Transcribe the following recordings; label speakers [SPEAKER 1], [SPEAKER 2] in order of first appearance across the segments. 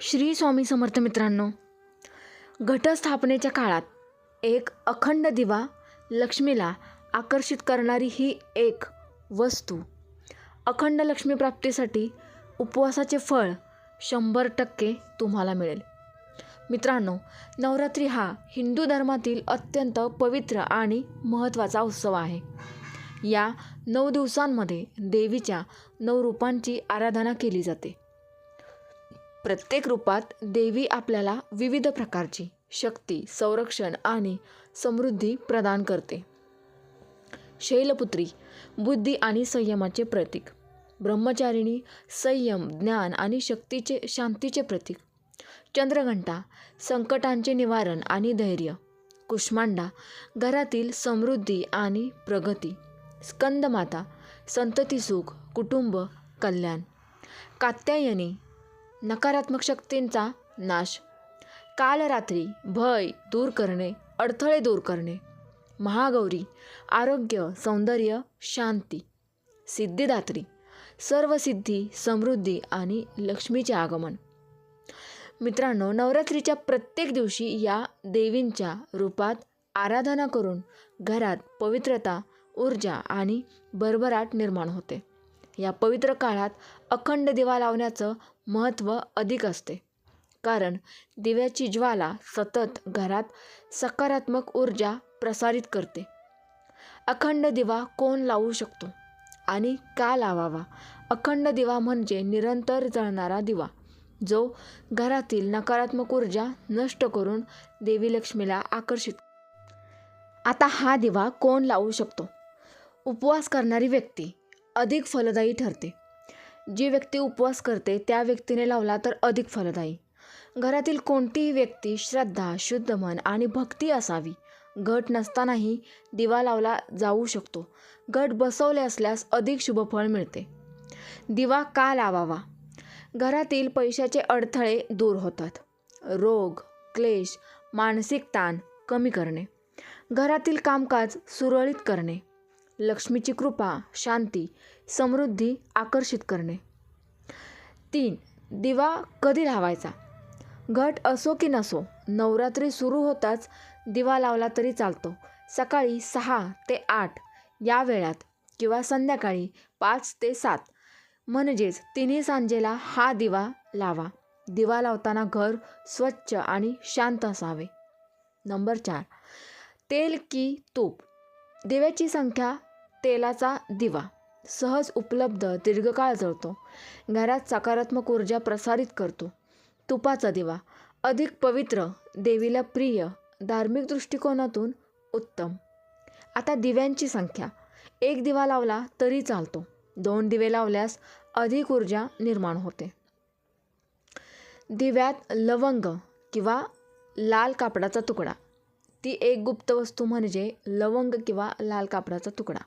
[SPEAKER 1] श्री स्वामी समर्थ मित्रांनो घटस्थापनेच्या काळात एक अखंड दिवा लक्ष्मीला आकर्षित करणारी ही एक वस्तू अखंड लक्ष्मी प्राप्तीसाठी उपवासाचे फळ शंभर टक्के तुम्हाला मिळेल. मित्रांनो नवरात्री हा हिंदू धर्मातील अत्यंत पवित्र आणि महत्त्वाचा उत्सव आहे. या नऊ दिवसांमध्ये देवीच्या नऊ रूपांची आराधना केली जाते. प्रत्येक रूपात देवी आपल्याला विविध प्रकारची शक्ती संरक्षण आणि समृद्धी प्रदान करते. शैलपुत्री बुद्धी आणि संयमाचे प्रतीक. ब्रह्मचारिणी संयम ज्ञान आणि शक्तीचे शांतीचे प्रतीक. चंद्रघंटा संकटांचे निवारण आणि धैर्य. कुष्मांडा घरातील समृद्धी आणि प्रगती. स्कंदमाता संतती सुख कुटुंब कल्याण. कात्यायनी नकारात्मक शक्तींचा नाश. काल रात्री भय दूर करणे अडथळे दूर करणे. महागौरी आरोग्य सौंदर्य शांती. सिद्धिदात्री सर्व सिद्धी समृद्धी आणि लक्ष्मीचे आगमन. मित्रांनो नवरात्रीच्या प्रत्येक दिवशी या देवींच्या रूपात आराधना करून घरात पवित्रता ऊर्जा आणि भरभराट निर्माण होते. या पवित्र काळात अखंड दिवा लावण्याचं महत्त्व अधिक असते. कारण दिव्याची ज्वाला सतत घरात सकारात्मक ऊर्जा प्रसारित करते. अखंड दिवा कोण लावू शकतो? आणि का लावावा? अखंड दिवा म्हणजे निरंतर जळणारा दिवा जो घरातील नकारात्मक ऊर्जा नष्ट करून देवी लक्ष्मीला आकर्षित आता हा दिवा कोण लावू शकतो? उपवास करणारी व्यक्ती अधिक फलदायी ठरते. जी व्यक्ती उपवास करते त्या व्यक्तीने लावला तर अधिक फलदायी. घरातील कोणतीही व्यक्ती श्रद्धा शुद्ध मन आणि भक्ती असावी. घट नसतानाही दिवा लावला जाऊ शकतो. घट बसवले असल्यास अधिक शुभफळ मिळते. दिवा का लावावा? घरातील पैशाचे अडथळे दूर होतात. रोग क्लेश मानसिक ताण कमी करणे. घरातील कामकाज सुरळीत करणे. लक्ष्मीची कृपा शांती समृद्धी आकर्षित करणे. तीन दिवा कधी लावायचा? घट असो की नसो नवरात्री सुरू होताच दिवा लावला तरी चालतो. सकाळी सहा ते आठ या वेळात किंवा संध्याकाळी पाच ते सात. म्हणजेच तिन्ही सांजेला हा दिवा लावा. दिवा लावताना घर स्वच्छ आणि शांत असावे. नंबर चार तेल की तूप. दिव्याची संख्या तेलाचा दिवा. सहज उपलब्ध दीर्घकाळ जळतो. घरात सकारात्मक ऊर्जा प्रसारित करतो. तुपाचा दिवा अधिक पवित्र देवीला प्रिय धार्मिक दृष्टिकोनातून उत्तम. आता दिव्यांची संख्या. एक दिवा लावला तरी चालतो. दोन दिवे लावल्यास अधिक ऊर्जा निर्माण होते. दिव्यात लवंग किंवा लाल कापडाचा तुकडा. ती एक गुप्त वस्तू म्हणजे लवंग किंवा लाल कापडाचा तुकडा.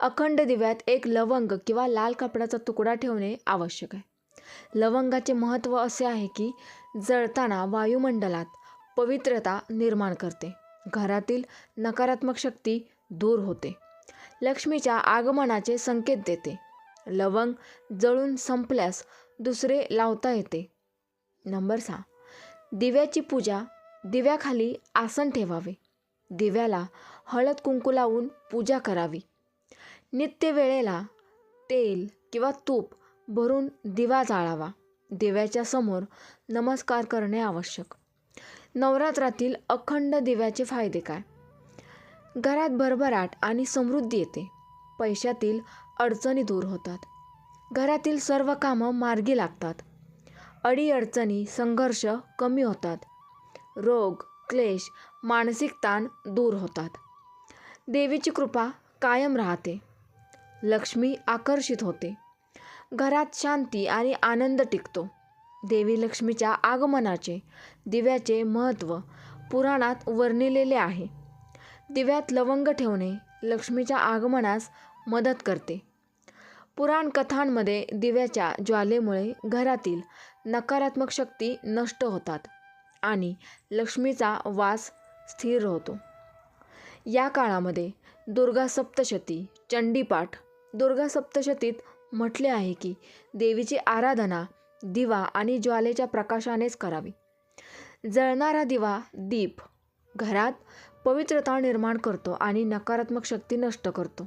[SPEAKER 1] अखंड दिव्यात एक लवंग किंवा लाल कापडाचा तुकडा ठेवणे आवश्यक आहे. लवंगाचे महत्त्व असे आहे की जळताना वायुमंडलात पवित्रता निर्माण करते. घरातील नकारात्मक शक्ती दूर होते. लक्ष्मीच्या आगमनाचे संकेत देते. लवंग जळून संपल्यास दुसरे लावता येते. नंबर सहा. दिव्याची पूजा दिव्याखाली आसन ठेवावे. दिव्याला हळद कुंकू लावून पूजा करावी. नित्य वेळेला तेल किंवा तूप भरून दिवा जाळावा. दिव्याच्या समोर नमस्कार करणे आवश्यक. नवरात्रातील अखंड दिव्याचे फायदे काय? घरात भरभराट आणि समृद्धी येते. पैशातील अडचणी दूर होतात. घरातील सर्व कामं मार्गी लागतात. अडीअडचणी संघर्ष कमी होतात. रोग क्लेश मानसिक ताण दूर होतात. देवीची कृपा कायम राहते. लक्ष्मी आकर्षित होते. घरात शांती आणि आनंद टिकतो. देवी लक्ष्मीच्या आगमनाचे दिव्याचे महत्त्व पुराणात वर्णिलेले आहे. दिव्यात लवंग ठेवणे लक्ष्मीच्या आगमनास मदत करते. पुराण कथांमध्ये दिव्याच्या ज्वालेमुळे घरातील नकारात्मक शक्ती नष्ट होतात आणि लक्ष्मीचा वास स्थिर होतो या काळामध्ये दुर्गा सप्तशती चंडीपाठ दुर्गा सप्तशतीत म्हटले आहे की देवीची आराधना दिवा आणि ज्वालेच्या प्रकाशानेच करावी. जळणारा दिवा दीप घरात पवित्रता निर्माण करतो आणि नकारात्मक शक्ती नष्ट करतो.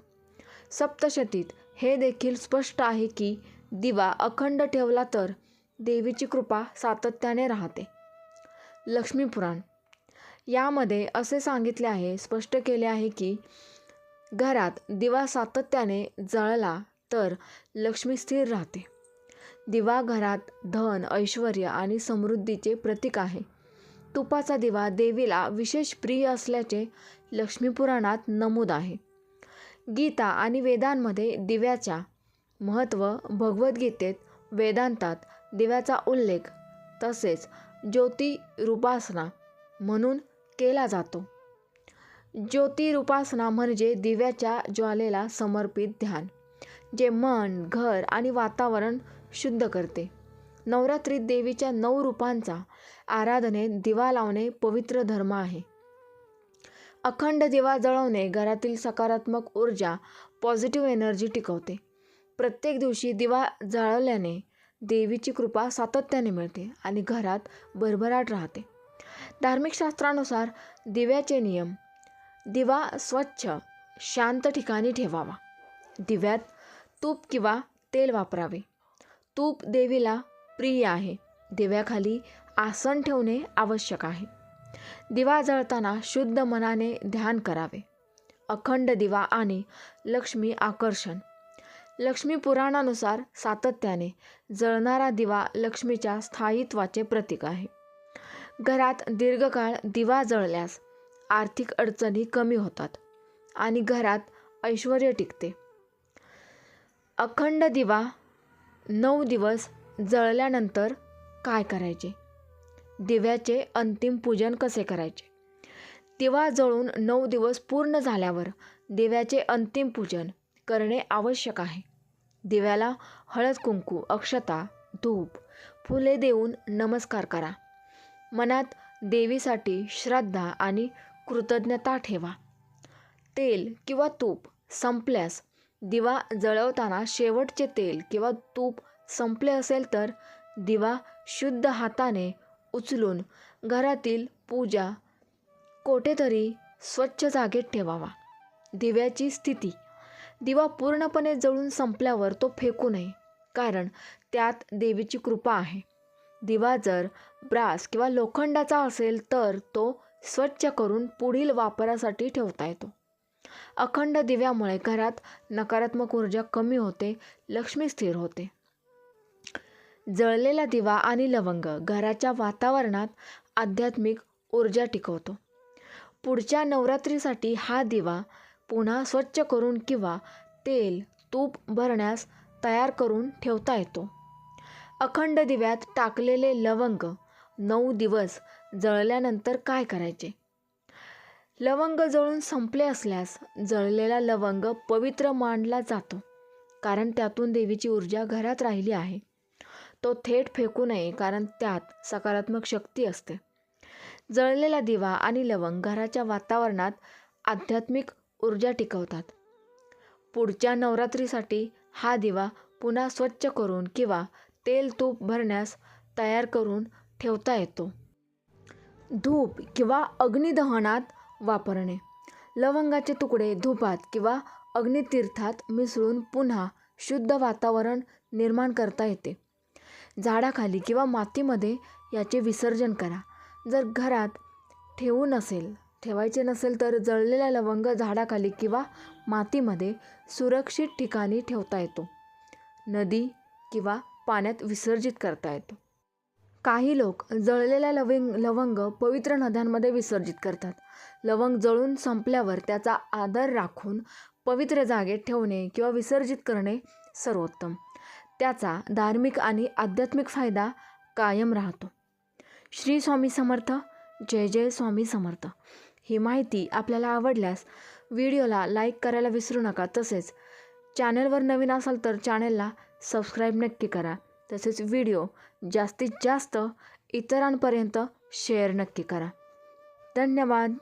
[SPEAKER 1] सप्तशतीत हे देखील स्पष्ट आहे की दिवा अखंड ठेवला तर देवीची कृपा सातत्याने राहते. लक्ष्मीपुराण. यामध्ये असे सांगितले आहे स्पष्ट केले आहे की घरात दिवा सातत्याने जळला तर लक्ष्मी स्थिर राहते. दिवा घरात धन ऐश्वर आणि समृद्धीचे प्रतीक आहे. तुपाचा दिवा देवीला विशेष प्रिय असल्याचे लक्ष्मीपुराणात नमूद आहे. गीता आणि वेदांमध्ये दिव्याच्या महत्त्व भगवद्गीतेत वेदांतात दिव्याचा उल्लेख तसेच ज्योतिरूपासना म्हणून केला जातो. ज्योतिरुपासना म्हणजे दिव्याच्या ज्वालेला समर्पित ध्यान जे मन घर आणि वातावरण शुद्ध करते. नवरात्रीत देवीच्या नऊ रूपांचा आराधनेत दिवा लावणे पवित्र धर्म आहे. अखंड दिवा जळवणे घरातील सकारात्मक ऊर्जा पॉझिटिव्ह एनर्जी टिकवते. प्रत्येक दिवशी दिवा जळवल्याने देवीची कृपा सातत्याने मिळते आणि घरात भरभराट राहते. धार्मिक शास्त्रानुसार दिव्याचे नियम दिवा स्वच्छ शांत ठिकाणी ठेवावा. दिव्यात तूप किंवा तेल वापरावे. तूप देवीला प्रिय आहे. दिव्याखाली आसन ठेवणे आवश्यक आहे. दिवा जळताना शुद्ध मनाने ध्यान करावे. अखंड दिवा आणि लक्ष्मी आकर्षण. लक्ष्मी पुराणानुसार सातत्याने जळणारा दिवा लक्ष्मीच्या स्थायित्वाचे प्रतीक आहे. घरात दीर्घकाळ दिवा जळल्यास आर्थिक अडचणी कमी होतात आणि घरात ऐश्वर टिकते. अखंड दिवा नऊ दिवस जळल्यानंतर काय करायचे? दिव्याचे अंतिम पूजन कसे करायचे? दिवा जळून नऊ दिवस पूर्ण झाल्यावर दिव्याचे अंतिम पूजन करणे आवश्यक आहे. दिव्याला हळद कुंकू अक्षता धूप फुले देऊन नमस्कार करा. मनात देवीसाठी श्रद्धा आणि कृतज्ञता ठेवा. तेल किंवा तूप संपल्यास दिवा जळवताना शेवटचे तेल किंवा तूप संपले असेल तर दिवा शुद्ध हाताने उचलून घरातील पूजा कोठेतरी स्वच्छ जागेत ठेवावा. दिव्याची स्थिती. दिवा पूर्णपणे जळून संपल्यावर तो फेकू नये कारण त्यात देवीची कृपा आहे. दिवा जर ब्रास किंवा लोखंडाचा असेल तर तो स्वच्छ करून पुढील वापरासाठी ठेवता येतो. अखंड दिव्यामुळे घरात नकारात्मक ऊर्जा कमी होते लक्ष्मी स्थिर होते. जळलेला दिवा आणि लवंग घराच्या वातावरणात आध्यात्मिक ऊर्जा टिकवतो. पुढच्या नवरात्रीसाठी हा दिवा पुन्हा स्वच्छ करून किंवा तेल तूप भरण्यास तयार करून ठेवता येतो. अखंड दिव्यात टाकलेले लवंग नऊ दिवस जळल्यानंतर काय करायचे? लवंग जळून संपले असल्यास जळलेला लवंग पवित्र मानला जातो कारण त्यातून देवीची ऊर्जा घरात राहिली आहे. तो थेट फेकू नये कारण त्यात सकारात्मक शक्ती असते. जळलेला दिवा आणि लवंग घराच्या वातावरणात आध्यात्मिक ऊर्जा टिकवतात. पुढच्या नवरात्रीसाठी हा दिवा पुन्हा स्वच्छ करून किंवा तेल तूप भरण्यास तयार करून ठेवता येतो. धूप किंवा अग्निदहनात वापरणे. लवंगाचे तुकडे धूपात किंवा अग्नितीर्थात मिसळून पुन्हा शुद्ध वातावरण निर्माण करता येते. झाडाखाली किंवा मातीमध्ये याचे विसर्जन करा. जर घरात ठेवू नसेल ठेवायचे नसेल तर जळलेला लवंग झाडाखाली किंवा मातीमध्ये सुरक्षित ठिकाणी ठेवता येतो. नदी किंवा पाण्यात विसर्जित करता येतो. काही लोक जळलेल्या लविंग लवंग पवित्र नद्यांमध्ये विसर्जित करतात. लवंग जळून संपल्यावर त्याचा आदर राखून पवित्र जागेत ठेवणे किंवा विसर्जित करणे सर्वोत्तम. त्याचा धार्मिक आणि आध्यात्मिक फायदा कायम राहतो. श्री स्वामी समर्थ. जय जय स्वामी समर्थ. ही माहिती आपल्याला आवडल्यास व्हिडिओला लाईक करायला विसरू नका. तसेच चॅनलवर नवीन असाल तर चॅनलला सबस्क्राईब नक्की करा. तसेच व्हिडिओ जास्तीत जास्त इतरांपर्यंत शेअर नक्की करा. धन्यवाद.